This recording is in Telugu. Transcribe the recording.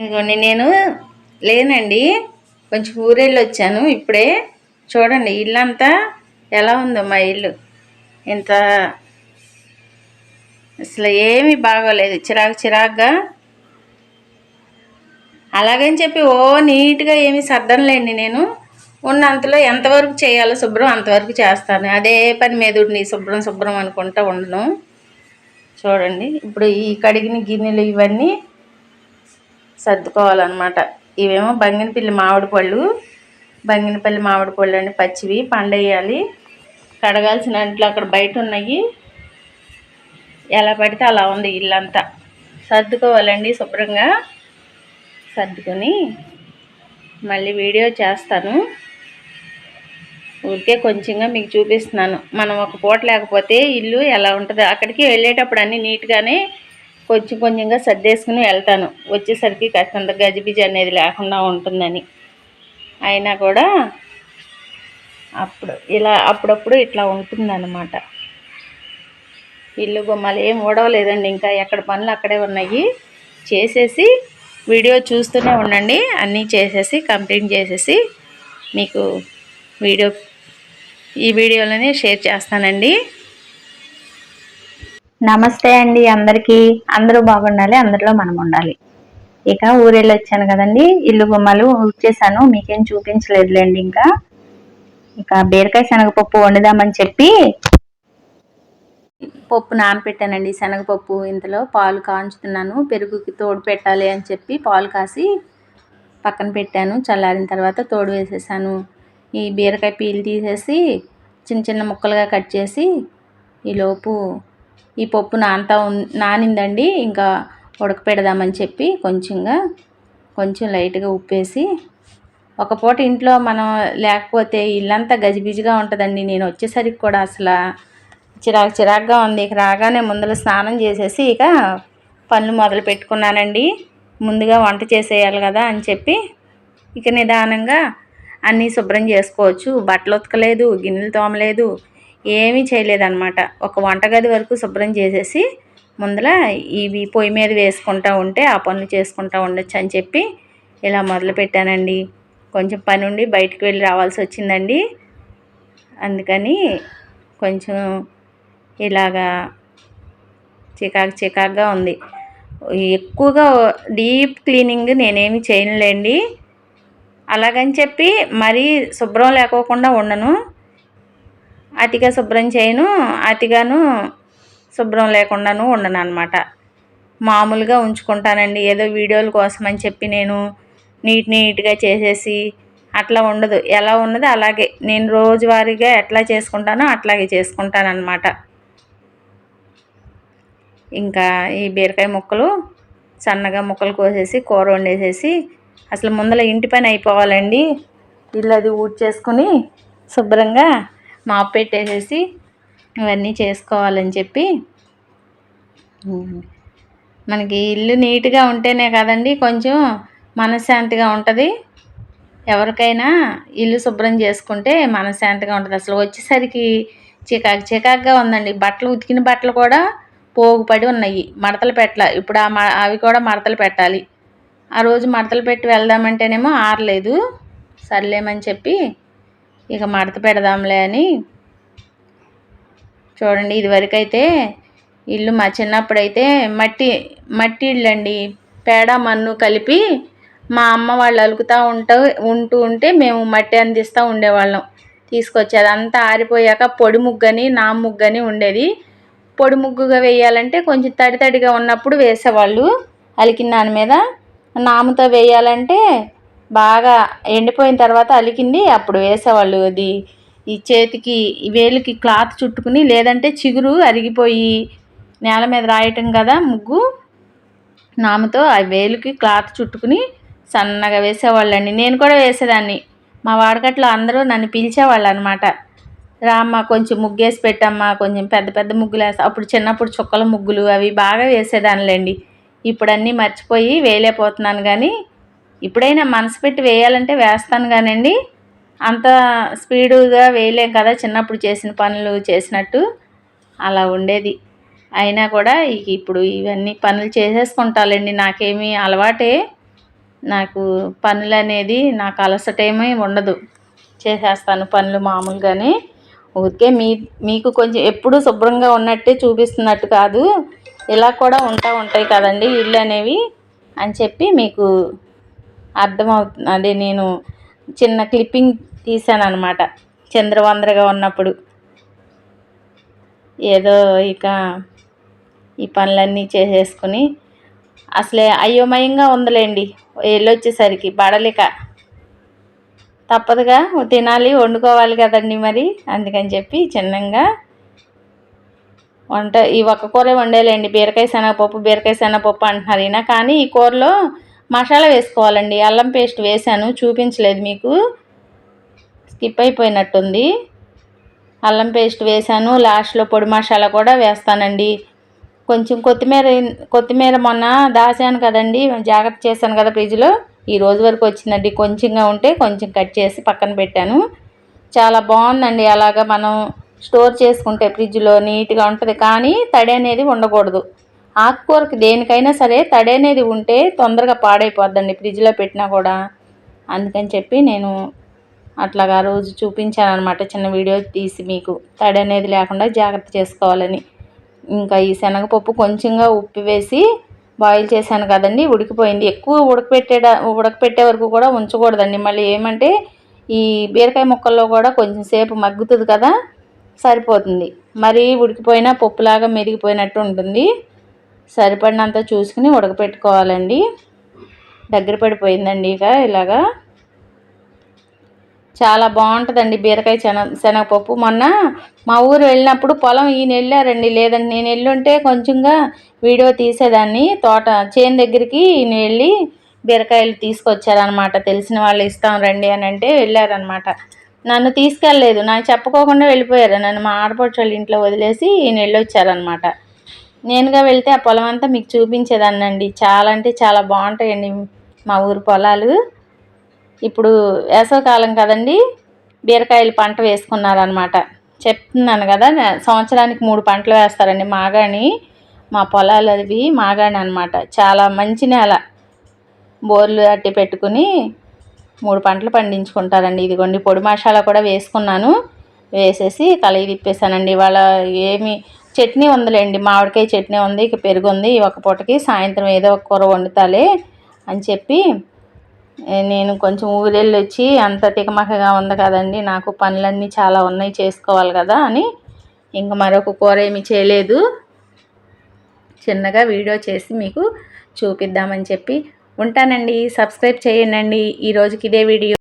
ఇదిగోండి నేను లేనండి. కొంచెం ఊరెళ్ళి వచ్చాను ఇప్పుడే. చూడండి ఇల్లంతా ఎలా ఉందో మా ఇల్లు. ఇంత అసలు ఏమీ బాగోలేదు చిరాకు చిరాకుగా. అలాగని చెప్పి ఓ నీట్గా ఏమీ సర్దనలేండి నేను. ఉన్నంతలో ఎంతవరకు చేయాలో శుభ్రం అంతవరకు చేస్తాను. అదే పని మీద శుభ్రం శుభ్రం అనుకుంటా ఉండను. చూడండి ఇప్పుడు ఈ కడిగిన గిన్నెలు ఇవన్నీ సర్దుకోవాలన్నమాట. ఇవేమో బంగినపల్లి మామిడి పళ్ళు బంగినపల్లి మామిడి పళ్ళు అండి పచ్చివి పండేయాలి. కడగాల్సిన అంట్లు అక్కడ బయట ఉన్నాయి. ఎలా పడితే అలా ఉంది ఇల్లంతా. సర్దుకోవాలండి శుభ్రంగా. సర్దుకొని మళ్ళీ వీడియో చేస్తాను. ఊరికే కొంచెంగా మీకు చూపిస్తున్నాను. మనం ఒక పూట లేకపోతే ఇల్లు ఎలా ఉంటుంది? అక్కడికి వెళ్ళేటప్పుడు అన్నీ నీట్గానే కొంచెం కొంచెంగా సర్దేసుకుని వెళ్తాను. వచ్చేసరికి కాస్తంత గజిబిజి అనేది లేకుండా ఉంటుందని. అయినా కూడా అప్పుడు ఇలా అప్పుడప్పుడు ఇట్లా ఉంటుందన్నమాట. ఇల్లు బొమ్మలు ఏం ఓడవలేదండి ఇంకా ఎక్కడ పనులు అక్కడే ఉన్నాయి. చేసేసి వీడియో చూస్తూనే ఉండండి. అన్నీ చేసేసి కంప్లీట్ చేసేసి మీకు వీడియో ఈ వీడియోలోనే షేర్ చేస్తానండి. నమస్తే అండి అందరికీ. అందరూ బాగుండాలి అందరిలో మనం ఉండాలి. ఇక ఊరెళ్ళి వచ్చాను కదండి. ఇల్లు బొమ్మలు వచ్చేసాను మీకేం చూపించలేదులేండి ఇంకా. ఇక బీరకాయ శనగపప్పు వండుదామని చెప్పి పప్పు నానపెట్టానండి శనగపప్పు. ఇంతలో పాలు కాంచుతున్నాను పెరుగుకి తోడు పెట్టాలి అని చెప్పి పాలు కాసి పక్కన పెట్టాను. చల్లారిన తర్వాత తోడు వేసేసాను. ఈ బీరకాయ పీలు తీసేసి చిన్న చిన్న ముక్కలుగా కట్ చేసి ఈలోపు ఈ పప్పు నానతా నానిందండి. ఇంకా ఉడకపెడదామని చెప్పి కొంచెంగా కొంచెం లైట్గా ఉప్పేసి ఒక పూట ఇంట్లో మనం లేకపోతే ఇల్లంతా గజిబిజిగా ఉంటుందండి. నేను వచ్చేసరికి కూడా అసలు చిరాకు చిరాకుగా ఉంది. ఇక రాగానే ముందర స్నానం చేసేసి ఇక పనులు మొదలు పెట్టుకున్నానండి. ముందుగా వంట చేసేయాలి కదా అని చెప్పి ఇక నిదానంగా అన్నీ శుభ్రం చేసుకోవచ్చు. బట్టలు ఉతకలేదు గిన్నెలు తోమలేదు ఏమీ చేయలేదన్నమాట. ఒక వంటగది వరకు శుభ్రం చేసేసి ముందల ఇవి పొయ్యి మీద వేసుకుంటూ ఉంటే ఆ పనులు చేసుకుంటూ ఉండొచ్చు అని చెప్పి ఇలా మొదలు పెట్టానండి కొంచెం పని ఉండి బయటికి వెళ్ళి రావాల్సి వచ్చిందండి. అందుకని కొంచెం ఇలాగా చికాకు చికాకుగా ఉంది. ఎక్కువగా డీప్ క్లీనింగ్ నేనేమి చేయనులేండి. అలాగని చెప్పి మరీ శుభ్రం లేకోకుండా ఉండను. అతిగా శుభ్రం చేయను అతిగాను శుభ్రం లేకుండాను ఉండను అనమాట మామూలుగా ఉంచుకుంటానండి. ఏదో వీడియోల కోసం అని చెప్పి నేను నీట్ నీట్గా చేసేసి అట్లా ఉండదు. ఎలా ఉన్నదో అలాగే. నేను రోజువారీగా ఎట్లా చేసుకుంటానో అట్లాగే చేసుకుంటానమాట ఇంకా ఈ బీరకాయ ముక్కలు సన్నగా ముక్కలు కోసేసి కూర వండేసేసి అసలు ముందర ఇంటి పని అయిపోవాలండి. ఇల్లు అది ఊడ్చేసుకుని శుభ్రంగా మాప్ పెట్టేసేసి ఇవన్నీ చేసుకోవాలని చెప్పి. మనకి ఇల్లు నీట్గా ఉంటేనే కదండి కొంచెం మనశ్శాంతిగా ఉంటుంది. ఎవరికైనా ఇల్లు శుభ్రం చేసుకుంటే మనశ్శాంతిగా ఉంటుంది. అసలు వచ్చేసరికి చికాకు చికాకుగా ఉందండి. బట్టలు ఉతికిన బట్టలు కూడా పోగుపడి ఉన్నాయి. మడతలు పెట్టాల. ఇప్పుడు ఆ అవి కూడా మడతలు పెట్టాలి. ఆ రోజు మడతలు పెట్టి వెళ్దామంటేనేమో ఆరలేదు. సర్లేమని చెప్పి ఇక మడత పెడదాంలే అని. చూడండి ఇదివరకైతే ఇల్లు మా చిన్నప్పుడైతే మట్టి మట్టి ఇల్లు అండి పేడ మన్ను కలిపి మా అమ్మ వాళ్ళు అలుకుతూ ఉంటూ ఉంటూ ఉంటే మేము మట్టి అందిస్తూ ఉండేవాళ్ళం. తీసుకొచ్చి అదంతా ఆరిపోయాక పొడి ముగ్గని నా ముగ్గని ఉండేది. పొడి ముగ్గుగా వేయాలంటే కొంచెం తడి తడిగా ఉన్నప్పుడు వేసేవాళ్ళు. అలికిన దాని మీద నాముతో వేయాలంటే బాగా ఎండిపోయిన తర్వాత అలికింది. అప్పుడు వేసేవాళ్ళు అది ఈ చేతికి వేలికి క్లాత్ చుట్టుకుని లేదంటే చిగురు అరిగిపోయి నేల మీద రాయటం కదా ముగ్గు. నామతో ఆ వేలుకి క్లాత్ చుట్టుకుని సన్నగా వేసేవాళ్ళండి. నేను కూడా వేసేదాన్ని. మా వాడకట్లో అందరూ నన్ను పిలిచేవాళ్ళు అనమాట రామ్మ కొంచెం ముగ్గేసి పెట్టమ్మా కొంచెం పెద్ద పెద్ద ముగ్గులు వేస్తా. అప్పుడు చిన్నప్పుడు చుక్కల ముగ్గులు అవి బాగా వేసేదానిలేండి. ఇప్పుడన్నీ మర్చిపోయి వేయలేకపోతున్నాను కానీ ఇప్పుడైనా మనసు పెట్టి వేయాలంటే వేస్తాను కానండి. అంత స్పీడుగా వేయలేం కదా చిన్నప్పుడు చేసిన పనులు చేసినట్టు. అలా ఉండేది. అయినా కూడా ఇప్పుడు ఇవన్నీ పనులు చేసేసుకుంటాలండి. నాకేమీ అలవాటే. నాకు పనులు అనేది నాకు అలసటేమీ ఉండదు. చేసేస్తాను పనులు మామూలుగానే. ఊరికే మీ మీకు కొంచెం ఎప్పుడు శుభ్రంగా ఉన్నట్టే చూపిస్తున్నట్టు కాదు. ఇలా కూడా ఉంటా ఉంటాయి కదండి ఇల్లు అనేవి అని చెప్పి మీకు అర్థమవుతుంది. అదే నేను చిన్న క్లిప్పింగ్ తీసాను అనమాట చంద్రవందరగా ఉన్నప్పుడు. ఏదో ఇక ఈ పనులన్నీ చేసేసుకుని అసలే అయోమయంగా ఉందిలేండి. వెళ్ళొచ్చేసరికి బడలిక తప్పదుగా తినాలి వండుకోవాలి కదండి మరి. అందుకని చెప్పి చిన్నంగా వంట ఈ ఒక్క కూర వండేలేండి. బీరకాయ శనగపప్పు బీరకాయ శనగపప్పు అంటున్నారు ఈయన. కానీ ఈ కూరలో మసాలా వేసుకోవాలండి. అల్లం పేస్ట్ వేసాను. చూపించలేదు మీకు. స్కిప్ అయిపోయినట్టుంది. అల్లం పేస్ట్ వేసాను. లాస్ట్లో పొడి మసాలా కూడా వేస్తానండి. కొంచెం కొత్తిమీర కొత్తిమీర మొన్న దాసాను కదండి. జాగ్రత్త చేశాను కదా ఫ్రిడ్జ్లో. ఈ రోజు వరకు వచ్చిందండి. కొంచెంగా ఉంటే కొంచెం కట్ చేసి పక్కన పెట్టాను. చాలా బాగుందండి. అలాగా మనం స్టోర్ చేసుకుంటే ఫ్రిడ్జ్లో నీట్గా ఉంటుంది. కానీ తడి అనేది ఉండకూడదు. ఆకుకూరకు దేనికైనా సరే తడి అనేది ఉంటే తొందరగా పాడైపోద్దండి ఫ్రిడ్జ్లో పెట్టినా కూడా. అందుకని చెప్పి నేను అట్లాగా రోజు చూపించాను అనమాట చిన్న వీడియో తీసి మీకు. తడి అనేది లేకుండా జాగ్రత్త చేసుకోవాలని. ఇంకా ఈ శనగపప్పు కొంచెంగా ఉప్పు వేసి బాయిల్ చేశాను కదండి ఉడికిపోయింది. ఎక్కువ ఉడకపెట్టే ఉడకపెట్టే వరకు కూడా ఉంచకూడదండి. మళ్ళీ ఏమంటే ఈ బీరకాయ ముక్కల్లో కూడా కొంచెం సేపు మగ్గుతుంది కదా సరిపోతుంది. మరీ ఉడికిపోయినా పప్పులాగా మెరిగిపోయినట్టు ఉంటుంది. సరిపడినంత చూసుకుని ఉడకపెట్టుకోవాలండి. దగ్గర పడిపోయిందండి ఇక ఇలాగా. చాలా బాగుంటుందండి బీరకాయ శన శనగపప్పు. మొన్న మా ఊరు వెళ్ళినప్పుడు పొలం ఈయన వెళ్ళారండి లేదండి నేను వెళ్ళుంటే కొంచెంగా వీడియో తీసేదాన్ని. తోట చేను దగ్గరికి ఈయన వెళ్ళి బీరకాయలు తీసుకొచ్చారనమాట తెలిసిన వాళ్ళు ఇస్తాం రండి అని అంటే వెళ్ళారనమాట నన్ను తీసుకెళ్ళలేదు. నాకు చెప్పుకోకుండా వెళ్ళిపోయారు. నన్ను మా ఆడపడుచు వాళ్ళ ఇంట్లో వదిలేసి ఈయన వెళ్ళొచ్చారనమాట నేనుగా వెళ్తే ఆ పొలం అంతా మీకు చూపించేదాన్నండి. చాలా అంటే చాలా బాగుంటాయండి మా ఊరు పొలాలు. ఇప్పుడు వేసవకాలం కదండి బీరకాయలు పంట వేసుకున్నారనమాట చెప్తున్నాను కదా సంవత్సరానికి మూడు పంటలు వేస్తారండి మాగాణి మా పొలాలు అవి మాగాణి అనమాట చాలా మంచి నేల. బోర్లు అట్టి పెట్టుకుని మూడు పంటలు పండించుకుంటారండి. ఇదిగోండి పొడి మసాలా కూడా వేసుకున్నాను. వేసేసి కలయి తిప్పేశానండి. ఇవాళ ఏమి చట్నీ ఉందిలేండి. మామిడికాయ చట్నీ ఉంది ఇక పెరుగు ఉంది. ఒక పూటకి సాయంత్రం ఏదో ఒక కూర వండుతాలే అని చెప్పి నేను కొంచెం ఊరెళ్ళి వచ్చి అంత తికమకగా ఉంది కదండి నాకు పనులన్నీ చాలా ఉన్నాయి చేసుకోవాలి కదా అని ఇంక మరొక కూర ఏమి చేయలేదు. చిన్నగా వీడియో చేసి మీకు చూపిద్దామని చెప్పి ఉంటానండి. సబ్స్క్రైబ్ చేయండి. ఈ రోజుకి ఇదే వీడియో.